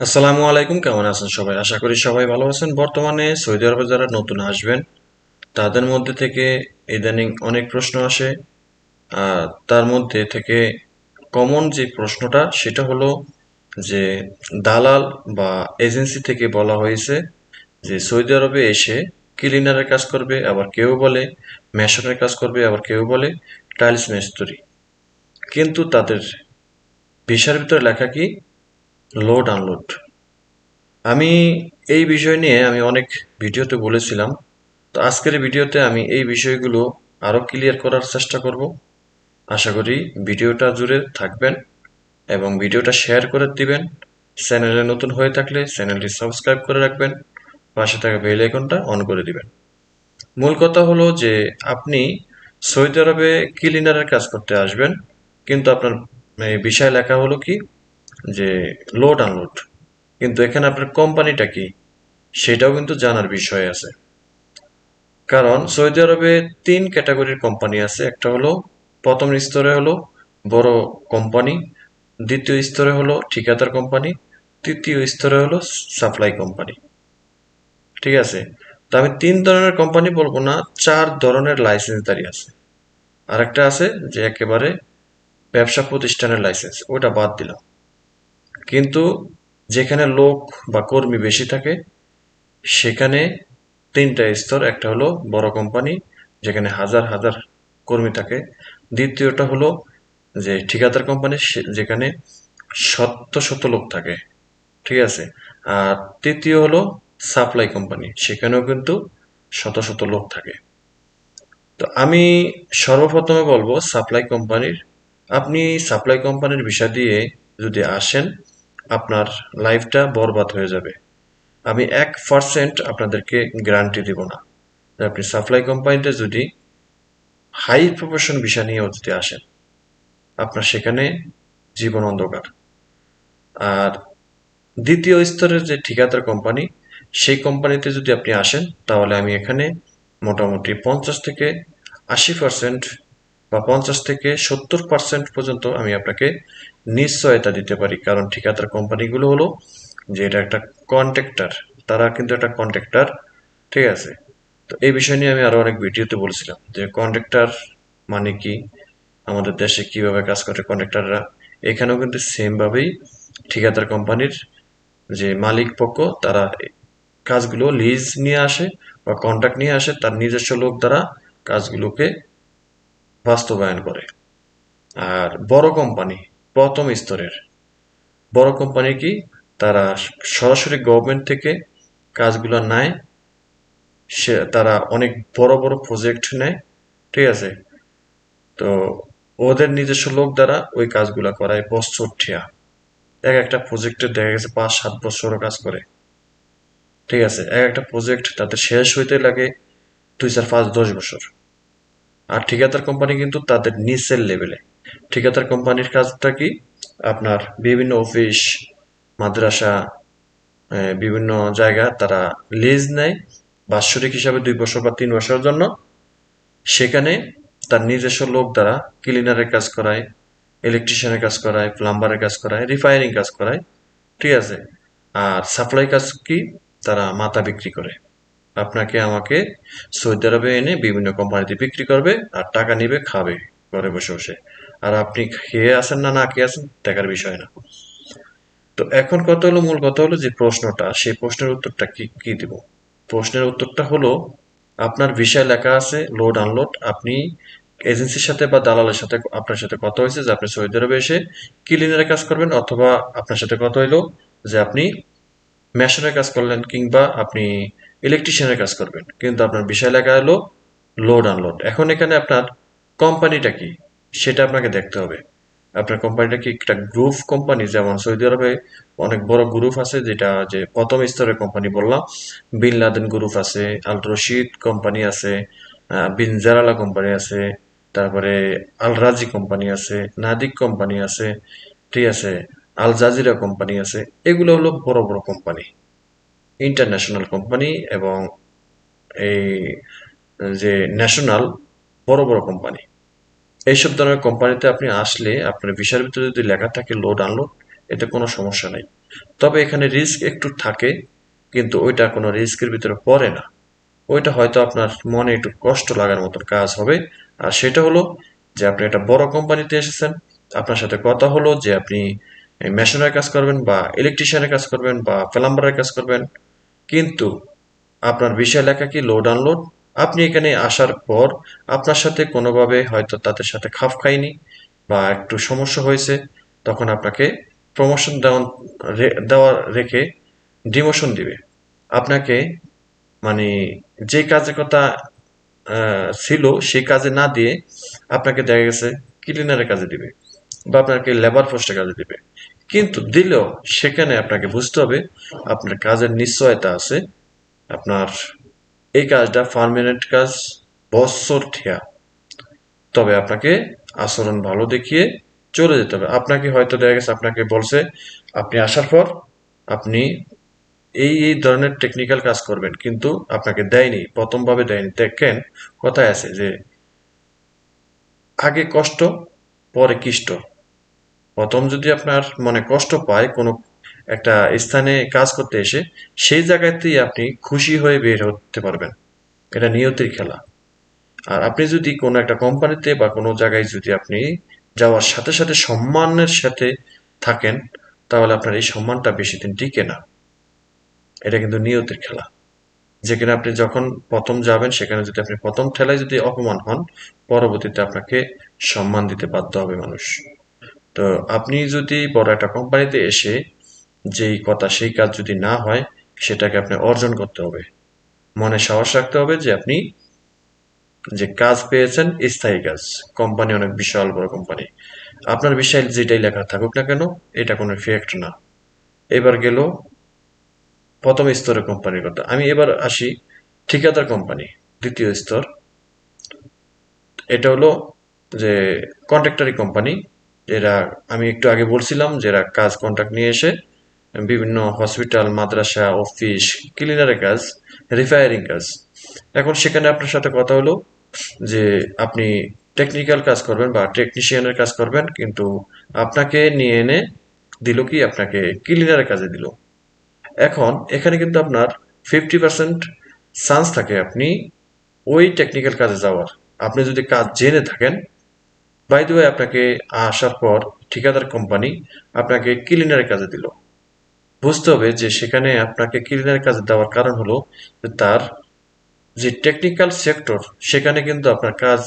আসসালামু আলাইকুম, কেমন আছেন সবাই? আশা করি সবাই ভালো আছেন। বর্তমানে সৌদি আরবে যারা নতুন আসবেন, তাদের মধ্যে থেকে ইদানিং অনেক প্রশ্ন আসে। তার মধ্যে থেকে কমন যে প্রশ্নটা, সেটা হলো যে দালাল বা এজেন্সি থেকে বলা হয়েছে যে সৌদি আরবে এসে ক্লিনারের কাজ করবে, আবার কেউ বলে মেশনের কাজ করবে, আবার কেউ বলে টাইলস মিস্ত্রি কিন্তু তাদের ভিসার ভিতরে লেখা কি? লোড আনলোড আমি এই বিষয় নিয়ে আমি অনেক ভিডিওতে বলেছিলাম। তো আজকের ভিডিওতে আমি এই বিষয়গুলো আরও ক্লিয়ার করার চেষ্টা করব। আশা করি ভিডিওটা জুড়ে থাকবেন এবং ভিডিওটা শেয়ার করে দিবেন। চ্যানেলে নতুন হয়ে থাকলে চ্যানেলটি সাবস্ক্রাইব করে রাখবেন। পাশে থাকা বেল আইকনটা অন করে দিবেন। মূল কথা হলো যে আপনি সৌদি আরবে ক্লিনারের কাজ করতে আসবেন। কিন্তু আপনার এই বিষয় লেখা হলো কি যে লোড আনলোড কিন্তু এখানে আপনার কোম্পানিটা কি? সেটাও কিন্তু জানার বিষয় আছে। কারণ সৌদি আরবে তিন ক্যাটাগরির কোম্পানি আছে। একটা হলো প্রথম স্তরে হলো বড় কোম্পানি দ্বিতীয় স্তরে হলো ঠিকাদার কোম্পানি তৃতীয় স্তরে হলো সাপ্লাই কোম্পানি ঠিক আছে? তো আমি তিন ধরনের কোম্পানি বলব না, চার ধরনের লাইসেন্সদারি আছে। আরেকটা আছে যে একেবারে ব্যবসা প্রতিষ্ঠানের লাইসেন্স ওটা বাদ দিলাম। কিন্তু যেখানে লোক বা কর্মী বেশি থাকে, সেখানে তিনটা স্তর। একটা হলো বড় কোম্পানি, যেখানে হাজার হাজার কর্মী থাকে। দ্বিতীয়টা হলো যে ঠিকাদার কোম্পানি যেখানে শত শত লোক থাকে। ঠিক আছে? আর তৃতীয় হলো সাপ্লাই কোম্পানি, সেখানেও কিন্তু শত শত লোক থাকে। তো আমি সর্বপ্রথমে বলব, সাপ্লাই কোম্পানির আপনি সাপ্লাই কোম্পানির বিষয় দিয়ে যদি আসেন আপনার লাইফটা বরবাদ হয়ে যাবে। আমি এক পার্সেন্ট আপনাদেরকে গ্যারান্টি দিব না। আপনি সাপ্লাই কোম্পানিতে যদি হাই প্রফেশন বিষয় নিয়েও যদি আসেন, আপনার সেখানে জীবন অন্ধকার। আর দ্বিতীয় স্তরের যে ঠিকাদার কোম্পানি সেই কোম্পানিতে যদি আপনি আসেন, তাহলে আমি এখানে মোটামুটি পঞ্চাশ থেকে আশি পার্সেন্ট বা পঞ্চাশ থেকে সত্তর পার্সেন্ট পর্যন্ত আমি আপনাকে নিশ্চয়তা দিতে পারি। কারণ ঠিকাদার কোম্পানিগুলো হলো যে এটা একটা কন্ট্রাক্টর তারা কিন্তু একটা কন্ট্রাক্টর ঠিক আছে? তো এই বিষয় নিয়ে আমি আরও অনেক ভিডিওতে বলেছিলাম যে কন্ট্রাক্টর মানে কি? আমাদের দেশে কীভাবে কাজ করে কন্ট্রাক্টররা এখানেও কিন্তু সেম ভাবেই ঠিকাদার কোম্পানির যে মালিক পক্ষ, তারা কাজগুলো লিজ নিয়ে আসে বা কন্ট্রাক্ট নিয়ে আসে, তার নিজস্ব লোক দ্বারা কাজগুলোকে বাস্তবায়ন করে। আর বড় কোম্পানি প্রথম স্তরের। বড় কোম্পানি কি? তারা সরাসরি গভর্নমেন্ট থেকে কাজগুলো নেয়, সে তারা অনেক বড় বড় প্রজেক্ট নেয়, ঠিক আছে? তো ওদের নিজস্ব লোক দ্বারা ওই কাজগুলো করায় বছর ঠিয়া। এক একটা প্রজেক্টে দেখা গেছে পাঁচ, সাত বছরও কাজ করে। ঠিক আছে? এক একটা প্রজেক্ট তাদের শেষ হইতে লাগে দুই, চার, পাঁচ, দশ বছর। আর ঠিকাদার কোম্পানি কিন্তু তাদের নিচের লেভেলে ঠিকাদার কোম্পানির কাজটা কি? আপনার বিভিন্ন অফিস, মাদ্রাসা বিভিন্ন জায়গা তারা লিজ নেয় বাৎসরিক হিসাবে দুই বছর বা তিন বছরের জন্য। সেখানে তার নিজস্ব লোক দ্বারা ক্লিনারের কাজ করায়, ইলেকট্রিশিয়ানের কাজ করায়, প্লাম্বারের কাজ করায় রিফায়ারিং কাজ করায়, ঠিক আছে? আর সাপ্লাই কাজ কি? তারা মাথা বিক্রি করে। আপনাকে আমাকে সৌদি আরবে এনে বিভিন্ন কোম্পানিতে বিক্রি করবে আর টাকা নিবে, খাবে ঘরে বসে বসে। আর আপনি খেয়ে আসেন না না খেয়ে আসেন দেখার বিষয় না। তো এখন কথা হলো, মূল কথা হলো যে প্রশ্নটা, সেই প্রশ্নের উত্তরটা কি কি দিব? প্রশ্নের উত্তরটা হলো, আপনার বিষয় লেখা আছে লোড আনলোড আপনি এজেন্সির সাথে বা দালালের সাথে, আপনার সাথে কথা হয়েছে যে আপনি সৌদি আরবে এসে ক্লিনারের কাজ করবেন, অথবা আপনার সাথে কথা হইল যে আপনি মেশনের কাজ করলেন কিংবা আপনি ইলেকট্রিশিয়ানের কাজ করবেন। কিন্তু আপনার বিষয় লেখা হলো লোড আনলোড এখন এখানে আপনার কোম্পানিটা কি? সেটা আপনাকে দেখতে হবে। আপনার কোম্পানিটা কি একটা গ্রুপ কোম্পানি যেমন সৌদি আরবে অনেক বড় গ্রুপ আছে যেটা যে প্রথম স্তরের কোম্পানি বললাম। বিন লাদেন গ্রুপ আছে আল রশিদ কোম্পানি আছে বিন জারালা কোম্পানি আছে, তারপরে আল রাজি কোম্পানি আছে নাদিক কোম্পানি আছে, ঠিক আছে আল জাজিরা কোম্পানি আছে। এগুলো হলো বড় বড় কোম্পানি ইন্টারন্যাশনাল কোম্পানি এবং এই যে ন্যাশনাল বড় বড় কোম্পানি এইসব ধরনের কোম্পানিতে আপনি আসলে আপনার ভিসার ভিতরে যদি লেখা থাকে লোড আনলোড এতে কোনো সমস্যা নেই। তবে এখানে রিস্ক একটু থাকে, কিন্তু ওইটা কোনো রিস্কের ভিতরে পড়ে না। ওইটা হয়তো আপনার মনে একটু কষ্ট লাগার মতন কাজ হবে। আর সেটা হলো যে আপনি একটা বড় কোম্পানিতে এসেছেন, আপনার সাথে কথা হলো যে আপনি মেশিনের কাজ করবেন বা ইলেকট্রিশিয়ানের কাজ করবেন বা প্লাম্বারের কাজ করবেন, কিন্তু আপনার বিষয় লেখা কি লোড আনলোড আপনি এখানে আসার পর আপনার সাথে কোনোভাবে হয়তো তাদের সাথে খাপ খায়নি বা একটু সমস্যা হয়েছে, তখন আপনাকে প্রমোশন দেওয়া দেওয়া রেখে ডিমোশন দিবে। আপনাকে মানে যে কাজের কথা ছিল সেই কাজে না দিয়ে আপনাকে দেখা গেছে ক্লিনারের কাজে দিবে বা আপনাকে লেবার পোস্টের কাজে দিবে। কিন্তু দিলেও সেখানে আপনাকে বুঝতে হবে আপনার কাজের নিশ্চয়তা আছে, আপনার এই কাজটা পার্মানেন্ট কাজ বছর ঠিয়া তবে আপনাকে আচরণ ভালো দেখিয়ে চলে যেতে হবে আপনাকে হয়তো দেখা গেছে আপনাকে বলছে আপনি আসার পর আপনি এই এই ধরনের টেকনিক্যাল কাজ করবেন, কিন্তু আপনাকে দেয়নি, প্রথমভাবে দেয়নি। দেখেন, কথায় আছে যে, আগে কষ্ট, পরে কিষ্ট। প্রথম যদি আপনার মনে কষ্ট পায়, কোনো একটা স্থানে কাজ করতে এসে সেই জায়গাতেই আপনি খুশি হয়ে বের হতে পারবেন। এটা নিয়তির খেলা। আর আপনি যদি কোনো একটা কোম্পানিতে বা কোনো জায়গায় যদি আপনি যাওয়ার সাথে সাথে সম্মানের সাথে থাকেন, তাহলে আপনার এই সম্মানটা বেশি দিন টিকে না। এটা কিন্তু নিয়তির খেলা। যেখানে আপনি যখন প্রথম যাবেন, সেখানে যদি আপনি প্রথম ঠেলায় যদি অপমান হন, পরবর্তীতে আপনাকে সম্মান দিতে বাধ্য হবে মানুষ। তো আপনি যদি বড় একটা কোম্পানিতে এসে যেই কথা, সেই কাজ যদি না হয়, সেটাকে আপনি অর্জন করতে হবে। মনে সাহস রাখতে হবে যে আপনি যে কাজ পেয়েছেন, স্থায়ী কাজ। কোম্পানি অনেক বিশাল বড় কোম্পানি। আপনার বিষয় যেটাই লেখা থাকুক না কেন, এটা কোনো ফ্যাক্ট না। এবার গেল প্রথম স্তরের কোম্পানির কথা। আমি এবার আসি ঠিকাদার কোম্পানি, দ্বিতীয় স্তর। এটা হলো যে কন্ট্রাক্টারি কোম্পানি। এরা, আমি একটু আগে বলছিলাম যে এরা কাজ কন্ট্রাক্ট নিয়ে এসে বিভিন্ন হসপিটাল মাদ্রাসা অফিস ক্লিনারের কাজ রিফায়ারিং কাজ। এখন সেখানে আপনার সাথে কথা হলো যে আপনি টেকনিক্যাল কাজ করবেন বা টেকনিশিয়ানের কাজ করবেন, কিন্তু আপনাকে নিয়ে এনে দিল কি? আপনাকে ক্লিনারের কাজে দিল। এখন এখানে কিন্তু আপনার ফিফটি পার্সেন্ট চান্স থাকে আপনি ওই টেকনিক্যাল কাজে যাওয়ার। আপনি যদি কাজ জেনে থাকেন বাই আপনাকে আসার পর ঠিকাদার কোম্পানি আপনাকে ক্লিনারের কাজে দিল। বুঝতে হবে যে সেখানে আপনাকে ক্লিনারের কাজে দেওয়ার কারণ হলো তার যে টেকনিক্যাল সেক্টর সেখানে কিন্তু আপনার কাজ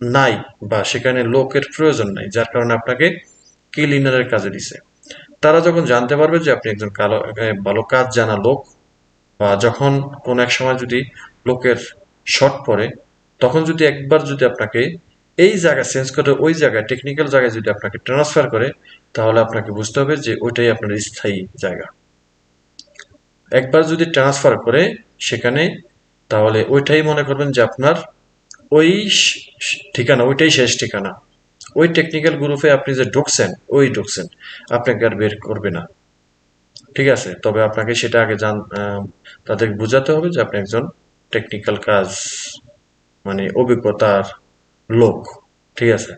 নাই বা সেখানে লোকের প্রয়োজন নাই, যার কারণে আপনাকে ক্লিনারের কাজে দিছে। তারা যখন জানতে পারবে যে আপনি একজন কালো ভালো কাজ জানা লোক বা যখন কোন এক সময় যদি লোকের শর্ট পড়ে, তখন যদি একবার যদি আপনাকে এই জায়গা চেঞ্জ করে ওই জায়গায় টেকনিক্যাল জায়গায় যদি আপনাকে ট্রান্সফার করে, তাহলে আপনাকে বুঝতে হবে যে ওইটাই আপনার স্থায়ী জায়গা। একবার যদি ট্রান্সফার করে সেখানে, তাহলে ওইটাই মনে করবেন যে আপনার ওই ঠিকানা, ওইটাই শেষ ঠিকানা। ওই টেকনিক্যাল গ্রুপে আপনি যে ঢুকছেন, ওই ঢুকছেন, আপনাকে আর বের করবে না। ঠিক আছে? তবে আপনাকে সেটা আগে জান তাদের বোঝাতে হবে যে আপনি একজন টেকনিক্যাল কাজ মানে অভিজ্ঞতার লোক, ঠিক আছে?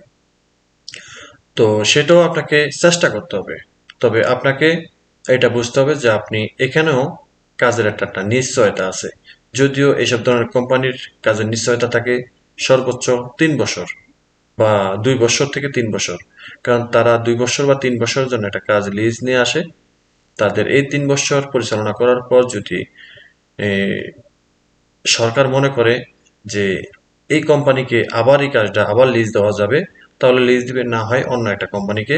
তো সেটাও আপনাকে চেষ্টা করতে হবে। তবে আপনাকে এটা বুঝতে হবে যে আপনি এখানেও কাজের একটা নিশ্চয়তা আছে। যদিও এইসব ধরনের কোম্পানির কাজের নিশ্চয়তা থাকে সর্বোচ্চ তিন বছর বা দুই বছর থেকে তিন বছর। কারণ তারা দুই বছর বা তিন বছরের জন্য একটা কাজ লিজ নিয়ে আসে। তাদের এই তিন বছর পরিচালনা করার পর যদি সরকার মনে করে যে এই কোম্পানিকে আবার এই কাজটা আবার লিজ দেওয়া যাবে, তাহলে লিজ দিবে না হয় অন্য একটা কোম্পানিকে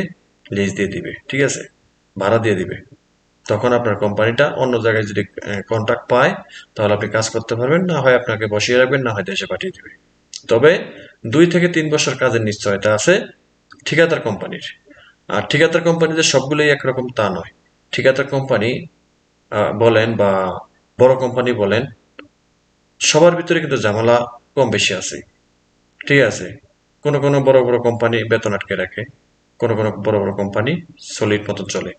লিজ দিয়ে দিবে, ঠিক আছে? ভাড়া দিয়ে দিবে। তখন আপনার কোম্পানিটা অন্য জায়গায় যদি কন্ট্রাক্ট পায়, তাহলে আপনি কাজ করতে পারবেন, না হয় আপনাকে বসিয়ে রাখবেন, না হয় দেশে পাঠিয়ে দিবে। তবে দুই থেকে তিন বছর কাজের নিশ্চয়তা আছে ঠিকাদার কোম্পানির। আর ঠিকাদার কোম্পানিতে সবগুলোই একরকম তা নয়। ঠিকাদার কোম্পানি বলেন বা বড় কোম্পানি বলেন, সবার ভিতরে কিন্তু ঝামেলা কম বেশি আছে। ঠিক আছে? কোনো কোনো বড় বড় কোম্পানি বেতন আটকে রাখে। কোনো কোনো বড় বড় কোম্পানি সলিড মতো চলে।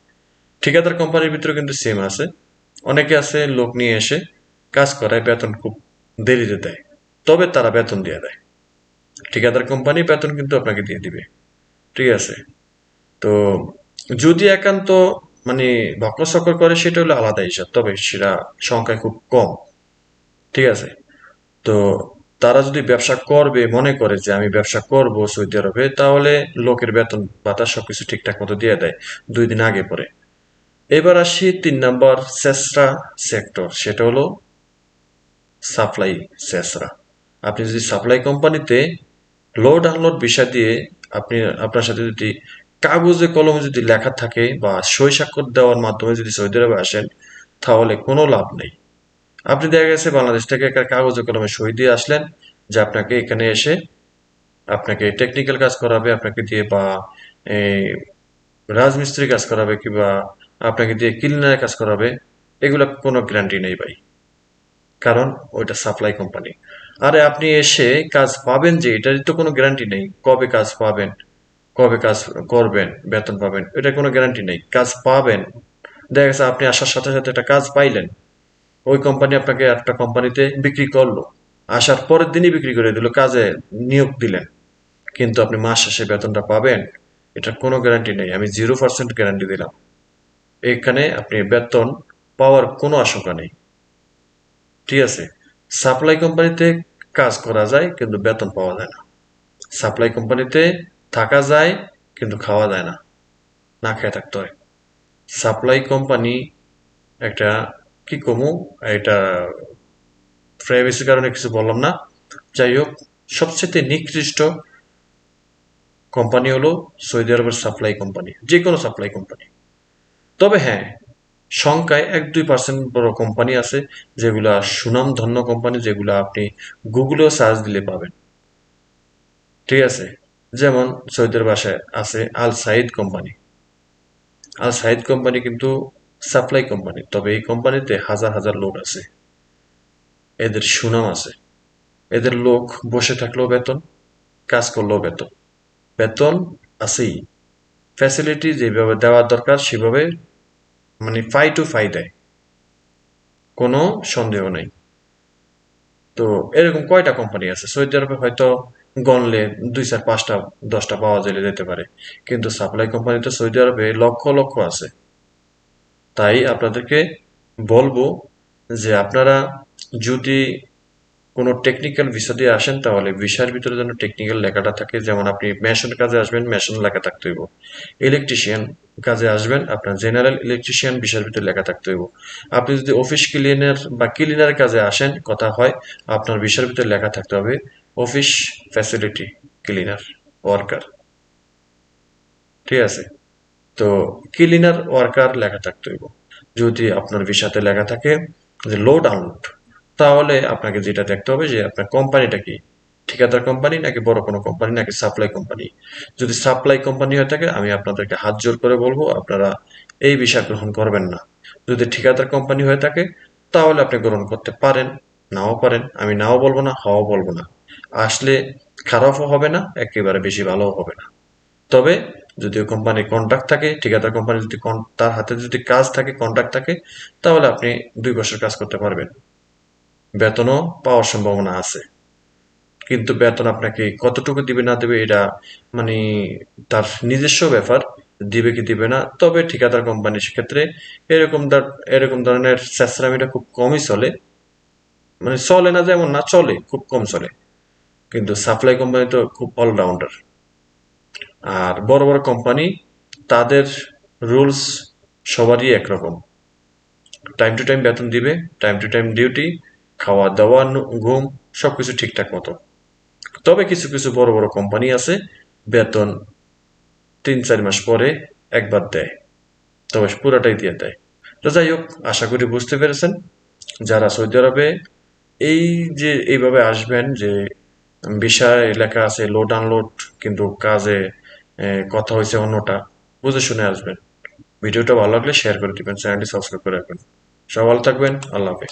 ঠিকাদার কোম্পানির ভিতরে কিন্তু সেম আছে। অনেকে আছে, লোক নিয়ে এসে কাজ করায় বেতন খুব দেরিতে দেয়। তবে তারা বেতন দিয়ে দেয়। ঠিকাদার কোম্পানি বেতন কিন্তু আপনাকে দিয়ে দিবে। ঠিক আছে? তো যদি একান্ত মানে ভক্কর করে, সেটা হলো আলাদা হিসাব। তবে সেটা সংখ্যায় খুব কম। ঠিক আছে? তো তারা যদি ব্যবসা করবে, মনে করে যে আমি ব্যবসা করব সৌদি আরবে, তাহলে লোকের বেতন, ভাতা সবকিছু ঠিকঠাক মতো দিয়ে দেয় দুই দিন আগে পরে। এবার আসি তিন নাম্বার সেসরা সেক্টর, সেটা হলো সাপ্লাই সেসরা। আপনি যদি সাপ্লাই কোম্পানিতে লোড আনলোড বিষয় দিয়ে আপনি, আপনার সাথে যদি কাগজে কলমে যদি লেখা থাকে বা সই স্বাক্ষর দেওয়ার মাধ্যমে যদি সৌদি আরবে আসেন, তাহলে কোনো লাভ নেই। আপনি দেখা গেছে বাংলাদেশ থেকে একটা কাগজে কলমে সই দিয়ে আসলেন যে আপনাকে এখানে এসে আপনাকে টেকনিক্যাল কাজ করাবে, আপনাকে দিয়ে বা রাজমিস্ত্রি কাজ করাবে কিংবা আপনাকে দিয়ে ক্লিনারের কাজ করাবে, এগুলো কোনো গ্যারান্টি নেই ভাই। কারণ ওইটা সাপ্লাই কোম্পানি আরে আপনি এসে কাজ পাবেন যে এটার তো কোনো গ্যারান্টি নেই। কবে কাজ পাবেন, কবে কাজ করবেন, বেতন পাবেন, এটা কোনো গ্যারান্টি নেই। কাজ পাবেন। দেখা গেছে আপনি আসার সাথে সাথে একটা কাজ পাইলেন। ওই কোম্পানি আপনাকে একটা কোম্পানিতে বিক্রি করল। আসার পরের দিনই বিক্রি করে দিল, কাজে নিয়োগ দিলেন। কিন্তু আপনি মাস শেষে বেতনটা পাবেন, এটার কোনো গ্যারান্টি নেই। আমি জিরো পার্সেন্ট গ্যারান্টি দিলাম। এখানে আপনি বেতন পাওয়ার কোনো আশঙ্কা নেই। ঠিক আছে? সাপ্লাই কোম্পানিতে কাজ করা যায়, কিন্তু বেতন পাওয়া যায় না। সাপ্লাই কোম্পানিতে থাকা যায়, কিন্তু খাওয়া যায় না। না খেয়ে থাকতে হয়। সাপ্লাই কোম্পানি একটা কি কমু? এটা প্রাইভেসির কারণে কিছু বললাম না। যাই হোক সবচেয়ে নিকৃষ্ট কোম্পানি হলো সৌদি আরবের সাপ্লাই কোম্পানি যে কোনো সাপ্লাই কোম্পানি তবে হ্যাঁ সংখ্যায় এক দুই পার্সেন্ট বড় কোম্পানি আছে, যেগুলা সুনাম ধন্য কোম্পানি যেগুলো আপনি গুগলেও সার্চ দিলে পাবেন। ঠিক আছে? যেমন সৌদের বাসায় আছে Al Saeed company Al Saeed company কিন্তু সাপ্লাই কোম্পানি তবে এই কোম্পানিতে হাজার হাজার লোক আছে। এদের সুনাম আছে। এদের লোক বসে থাকলেও বেতন, কাজ করলেও বেতন। বেতন আছেই। ফ্যাসিলিটি যেভাবে দেওয়ার দরকার, সেভাবে মানে ফাই টু ফাই দেয়। কোনো সন্দেহ নেই। তো এরকম কয়টা কোম্পানি আছে? সৌদি আরবে হয়তো গনলে দুই চার পাঁচটা, দশটা পাওয়া যেতে যেতে পারে। কিন্তু সাপ্লাই কোম্পানি তো সৌদি আরবে লক্ষ লক্ষ আছে। তাই আপনাদেরকে বলব যে আপনারা যদি কোনো টেকনিক্যাল ভিসা দিয়ে আসেন, তাহলে ভিসার ভিতরে যেন টেকনিক্যাল লেখাটা থাকে। যেমন আপনি মেশন কাজে আসবেন, মেশন লেখা থাকতে হইব। ইলেকট্রিশিয়ান কাজে আসবেন, আপনার জেনারেল ইলেকট্রিশিয়ান ভিসার ভিতরে লেখা থাকতে হইব। আপনি যদি অফিস ক্লিনার বা ক্লিনার কাজে আসেন, কথা হয়, আপনার ভিসার ভিতরে লেখা থাকতে হবে অফিস ফ্যাসিলিটি ক্লিনার ওয়ার্কার ঠিক আছে? তো ক্লিনার ওয়ার্কার লেখা থাকতে হইব। যদি আপনার ভিসাতে লেখা থাকে যে লোড আনলোড তাহলে আপনাকে যেটা দেখতে হবে যে আপনার কোম্পানিটা কি? ঠিকাদার কোম্পানি নাকি বড় কোনো কোম্পানি নাকি সাপ্লাই কোম্পানি? যদি সাপ্লাই কোম্পানি হয়ে থাকে, আমি আপনাদেরকে হাত জোর করে বলব, আপনারা এই বিষয় গ্রহণ করবেন না। যদি ঠিকাদার কোম্পানি হয়ে থাকে, তাহলে আপনি গ্রহণ করতে পারেন, নাও পারেন, আমি নাও বলব না, হাও বলব না। আসলে খারাপও হবে না, একেবারে বেশি ভালোও হবে না। তবে যদি কোম্পানির কন্ট্রাক্ট থাকে, ঠিকাদার কোম্পানি যদি তার হাতে যদি কাজ থাকে কন্ট্রাক্ট থাকে, তাহলে আপনি দুই বছর কাজ করতে পারবেন। বেতনও পাওয়ার সম্ভাবনা আছে। কিন্তু বেতন আপনাকে কতটুকু দিবে না দেবে, এটা মানে তার নিজস্ব ব্যাপার, দিবে কি দিবে না। তবে ঠিকাদার কোম্পানি সেক্ষেত্রে এরকম এরকম ধরনের স্যাসরামিটা খুব কমই চলে। মানে চলে না যেমন না, চলে, খুব কম চলে। কিন্তু সাপ্লাই কোম্পানি তো খুব অলরাউন্ডার আর বড় বড় কোম্পানি তাদের রুলস সবারই একরকম। টাইম টু টাইম বেতন দিবে টাইম টু টাইম ডিউটি খাওয়া দাওয়া ঘুম, সবকিছু ঠিকঠাক মতো। তবে কিছু কিছু বড় বড় কোম্পানি আছে, বেতন তিন চার মাস পরে একবার দেয়, তবে পুরাটাই দিয়ে দেয়। তো যাই হোক, আশা করি বুঝতে পেরেছেন। যারা সৌদি আরবে, এই যে এইভাবে আসবেন যে বিষয় লেখা আছে লোড আনলোড কিন্তু কাজে কথা হয়েছে অন্যটা, বুঝে শুনে আসবেন। ভিডিওটা ভালো লাগলে শেয়ার করে দিবেন চ্যানেলটি সাবস্ক্রাইব করে রাখবেন। সব ভালো থাকবেন, আল্লাহ হাফেজ।